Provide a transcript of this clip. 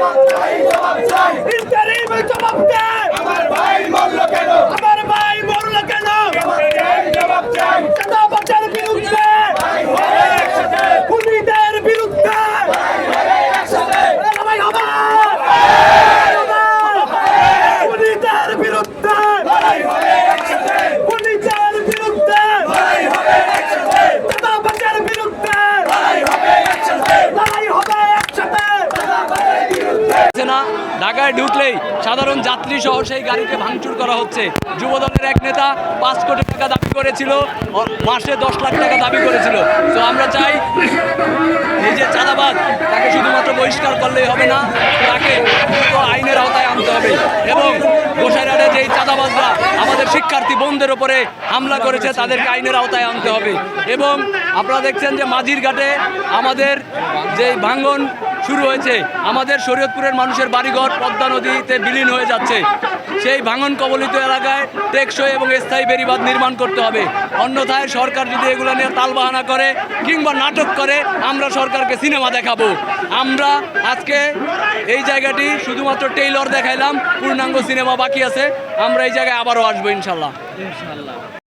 Interim জবাব না। ঢাকায় ঢুকলেই সাধারণ যাত্রী সহ সেই গাড়িতে ভাঙচুর করা হচ্ছে। যুবদলের এক নেতা পাঁচ কোটি টাকা দাবি করেছিল মাসে দশ লাখ টাকা দাবি করেছিল। তো আমরা চাই এই যে চাঁদাবাদ তাকে শুধুমাত্র বহিষ্কার করলেই হবে না, তাকে আইনের আওতায় আনতে হবে। এবং গোসাইরাটে যেই চাঁদাবাজরা আমাদের শিক্ষার্থী বোনদের ওপরে হামলা করেছে, তাদেরকে আইনের আওতায় আনতে হবে। এবং আপনারা দেখছেন যে মাঝির ঘাটে আমাদের যে ভাঙ্গন শুরু হয়েছে। আমাদের শরীয়তপুরের মানুষের বাড়িঘর পদ্মা নদীতে বিলীন হয়ে যাচ্ছে। সেই ভাঙন কবলিত এলাকায় টেকসই এবং স্থায়ী বেড়িবাঁধ নির্মাণ করতে হবে। অন্যথায় সরকার যদি এগুলো নিয়ে তালবাহানা করে কিংবা নাটক করে, আমরা সরকারকে সিনেমা দেখাবো। আমরা আজকে এই জায়গাটি শুধুমাত্র টেইলর দেখাইলাম, পূর্ণাঙ্গ সিনেমা বাকি আছে। আমরা এই জায়গায় আবারও আসব ইনশাল্লাহ। ইনশাল্লাহ।